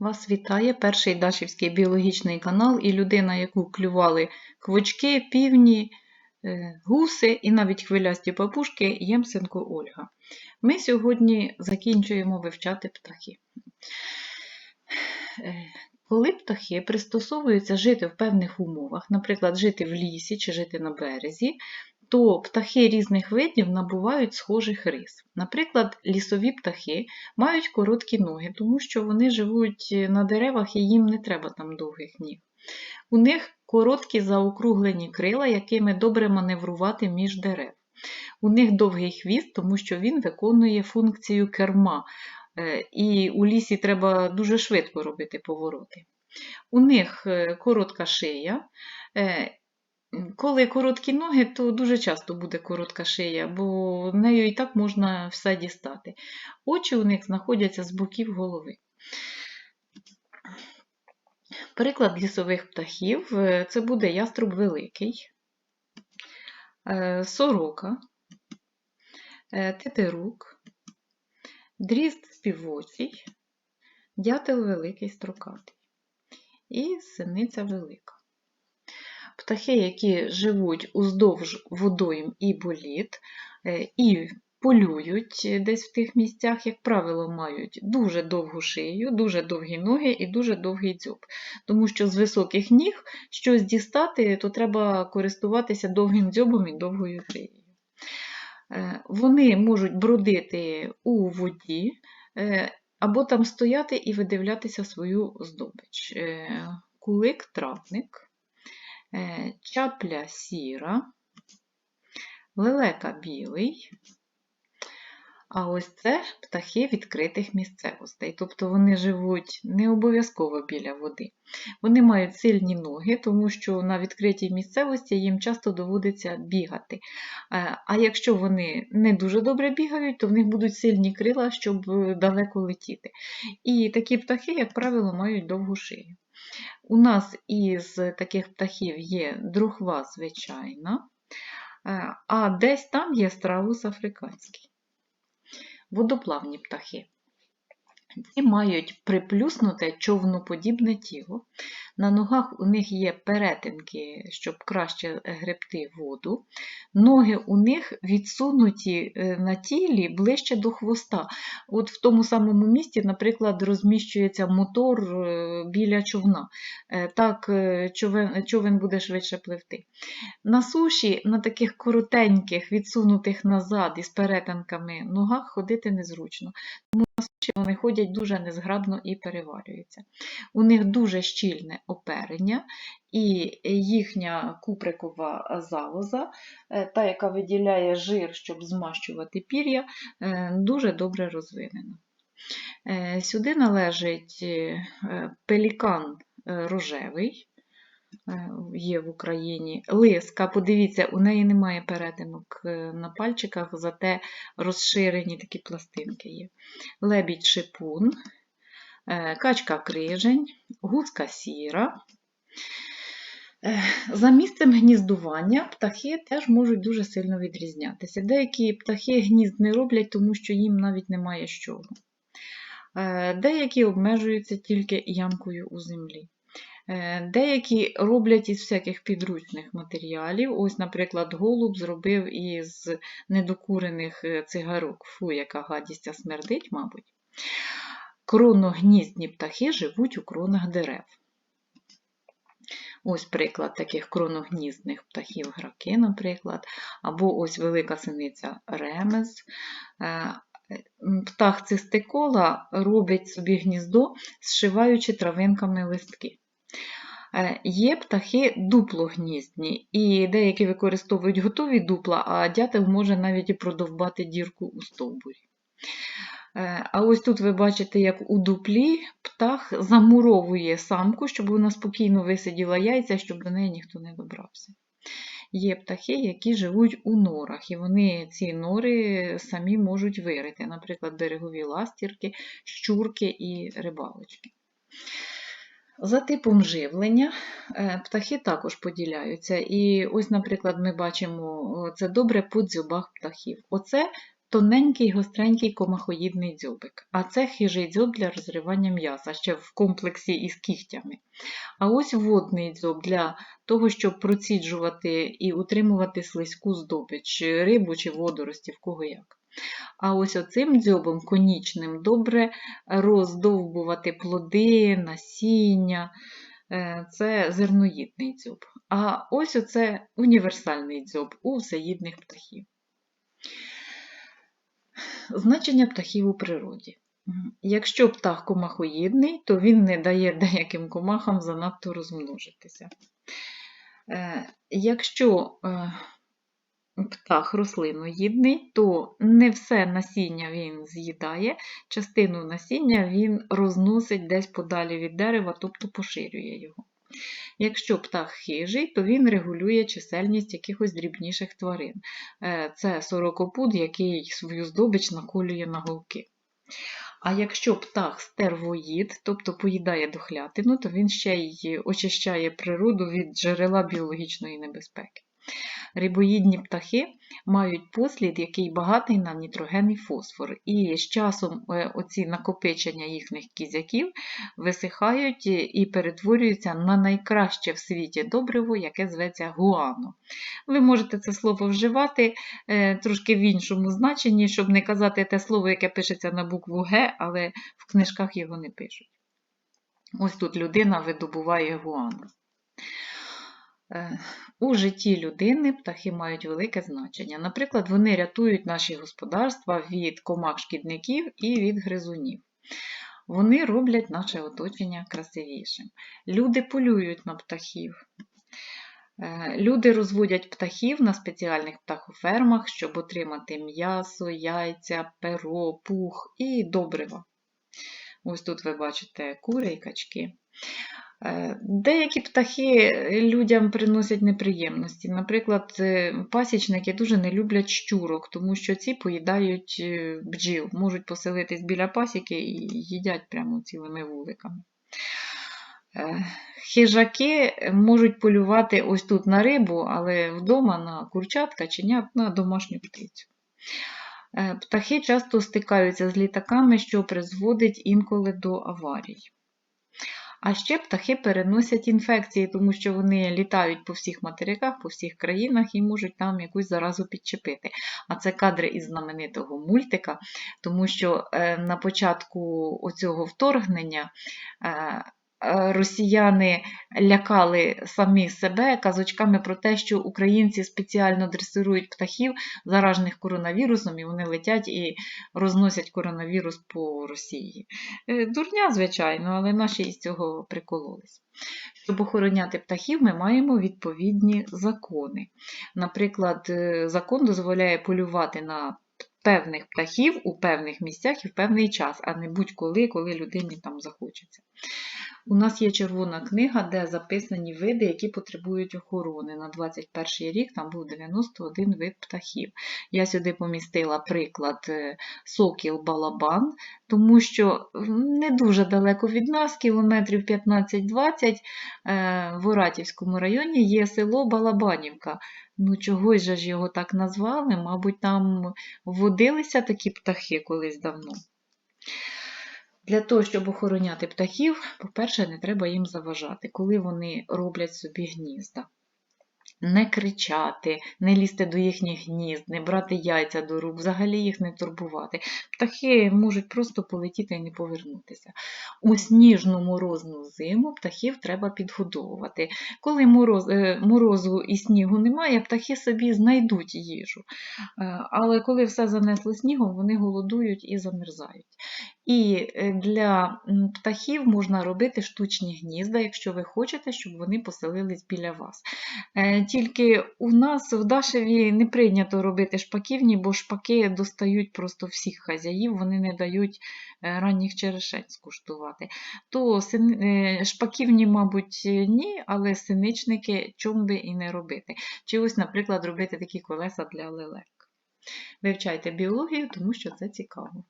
Вас вітає перший Дашівський біологічний канал і людина, яку клювали квочки, півні, е, гуси і навіть хвилясті папушки Ємсенко Ольга. Ми сьогодні закінчуємо вивчати птахи. Е, Коли птахи пристосовуються жити в певних умовах, наприклад, жити в лісі чи жити на березі, то птахи різних видів набувають схожих рис. Наприклад, лісові птахи мають короткі ноги, тому що вони живуть на деревах і їм не треба там довгих ніг. У них короткі заокруглені крила, якими добре маневрувати між дерев. У них довгий хвіст, тому що він виконує функцію керма, е, і у лісі треба дуже швидко робити повороти. У них е, коротка шия. Коли короткі ноги, то дуже часто буде коротка шия, бо нею і так можна все дістати. Очі у них знаходяться з боків голови. Приклад лісових птахів е, це буде яструб великий, е, сорока, е, тетерук, дрізд співоцій, дятел великий строкатий і синиця велика. Птахи, які живуть уздовж водойм і боліт, е, і полюють десь в тих місцях, як правило, мають дуже довгу шию, дуже довгі ноги і дуже довгий дзьоб. Тому що з високих ніг щось дістати, то треба користуватися довгим дзьобом і довгою шиєю. Е, Вони можуть бродити у воді е, або там стояти і видивлятися свою здобич. Кулик-травник е, чапля сіра, лелека білий. А ось це птахи відкритих місцевостей, тобто вони живуть не обов'язково біля води. Вони мають сильні ноги, тому що на відкритій місцевості їм часто доводиться бігати. Е, А якщо вони не дуже добре бігають, то в них будуть сильні крила, щоб далеко летіти. І такі птахи, як правило, мають довгу шию. У нас із таких птахів є друхва звичайна, е, а десь там є страус африканський. Водоплавні птахи. Ці мають приплюснуте човноподібне тіло. На ногах у них є перетинки, щоб краще гребти воду. Ноги у них відсунуті е, на тілі ближче до хвоста. От в тому самому місці, наприклад, розміщується мотор е, біля човна. Е, Так човен, човен буде швидше пливти. На суші, на таких коротеньких, відсунутих назад із перетинками ногах ходити незручно. Тому на суші вони ходять дуже незграбно і переварюються. У них дуже щільне оперення, і їхня куприкова залоза, е, та, яка виділяє жир, щоб змащувати пір'я, е, дуже добре розвинена. Е, Сюди належить пелікан рожевий, є в Україні. Лиска, подивіться, у неї немає перетинок е, на пальчиках, зате розширені такі пластинки є. Лебідь шипун, е, качка крижень, гуска сіра. Е, За місцем гніздування птахи теж можуть дуже сильно відрізнятися. Деякі птахи гнізд не роблять, тому що їм навіть немає з чого. Е, Деякі обмежуються тільки ямкою у землі. Е, Деякі роблять із всяких підручних матеріалів. Ось, наприклад, голуб зробив із недокурених е, цигарок. Фу, яка гадість смердить, мабуть. Кроногніздні птахи живуть у кронах дерев. Ось приклад таких кроногніздних птахів граки, наприклад, або ось велика синиця ремез. Е, Птах цистикола робить собі гніздо, зшиваючи травинками листки. Е, Є птахи дуплогніздні, і деякі використовують готові дупла, а дятел може навіть і продовбати дірку у стовбурі. Е, А ось тут ви бачите, як у дуплі птах замуровує самку, щоб вона спокійно висиділа яйця, щоб до неї ніхто не добрався. Є птахи, які живуть у норах, і вони ці нори самі можуть вирити, наприклад, берегові ластірки, щурки і рибалочки. За типом живлення е, птахи також поділяються. І ось, наприклад, ми бачимо, це добре по дзюбах птахів. Оце тоненький гостренький комахоїдний дзьобик. А це хижий дзьоб для розривання м'яса, ще в комплексі із кігтями. А ось водний дзьоб для того, щоб проціджувати і утримувати слизьку здобич, рибу чи водорості, в кого як. А ось оцим дзьобом конічним добре роздовбувати плоди, насіння. Е, Це зерноїдний дзьоб. А ось оце універсальний дзьоб у всеїдних птахів. Значення птахів у природі. Якщо птах комахоїдний, то він не дає деяким комахам занадто розмножитися. Е, Якщо е, птах рослиноїдний, то не все насіння він з'їдає, частину насіння він розносить десь подалі від дерева, тобто поширює його. Якщо птах хижий, то він регулює чисельність якихось дрібніших тварин. Е, Це сорокопуд, який свою здобич наколює на голки. А якщо птах стервоїд, тобто поїдає дохлятину, то він ще й очищає природу від джерела біологічної небезпеки. Рибоїдні птахи мають послід, який багатий на нітроген і фосфор, і з часом е, оці накопичення їхніх кізяків висихають і- перетворюються на найкраще в світі добриво, яке зветься гуано. Ви можете це слово вживати е, трошки в іншому значенні, щоб не казати те слово, яке пишеться на букву Г, але в книжках його не пишуть. Ось тут людина видобуває гуано. Е, У житті людини птахи мають велике значення. Наприклад, вони рятують наші господарства від комах-шкідників і від гризунів. Вони роблять наше оточення красивішим. Люди полюють на птахів. Е, Люди розводять птахів на спеціальних птахофермах, щоб отримати м'ясо, яйця, перо, пух і добрива. Ось тут ви бачите кури і качки. Е, Деякі птахи людям приносять неприємності. Наприклад, е, пасічники дуже не люблять щурок, тому що ці поїдають е, бджіл, можуть поселитись біля пасіки і їдять прямо цілими вуликами. Хижаки можуть полювати ось тут на рибу, але вдома на курчат, каченят, на домашню птицю. Птахи часто стикаються з літаками, що призводить інколи до аварій. А ще птахи переносять інфекції, тому що вони літають по всіх материках, по всіх країнах і можуть там якусь заразу підчепити. А це кадри із знаменитого мультика, тому що е, на початку оцього вторгнення е, росіяни лякали самі себе казочками про те, що українці спеціально дресирують птахів, заражених коронавірусом, і вони летять і розносять коронавірус по Росії. Е, Дурня, звичайно, але наші із цього прикололись. Щоб охороняти птахів, ми маємо відповідні закони. Наприклад, е, закон дозволяє полювати на певних птахів у певних місцях і в певний час, а не будь-коли, коли людині там захочеться. У нас є червона книга, де записані види, які потребують охорони. На 21 рік там був 91 вид птахів. Я сюди помістила приклад е, сокіл-балабан, тому що не дуже далеко від нас, кілометрів 15-20, е, в Оратівському районі є село Балабанівка. Ну, чогось же ж його так назвали, мабуть, там водилися такі птахи колись давно. Для того, щоб охороняти птахів, по-перше, не треба їм заважати, коли вони роблять собі гнізда. Не кричати, не лізти до їхніх гнізд, не брати яйця до рук, взагалі їх не турбувати. Птахи можуть просто полетіти і не повернутися. У сніжну морозну зиму птахів треба підгодовувати. Коли мороз, е, морозу і снігу немає, птахи собі знайдуть їжу. Е, Але коли все занесло снігом, вони голодують і замерзають. І е, для птахів можна робити штучні гнізда, якщо ви хочете, щоб вони поселились біля вас. Е, Тільки у нас в Дашеві не прийнято робити шпаківні, бо шпаки достають просто всіх хазяїв, вони не дають е, ранніх черешень скуштувати. То шпаківні, мабуть, ні, але синичники чом би і не робити. Чи ось, наприклад, робити такі колеса для лелек. Вивчайте біологію, тому що це цікаво.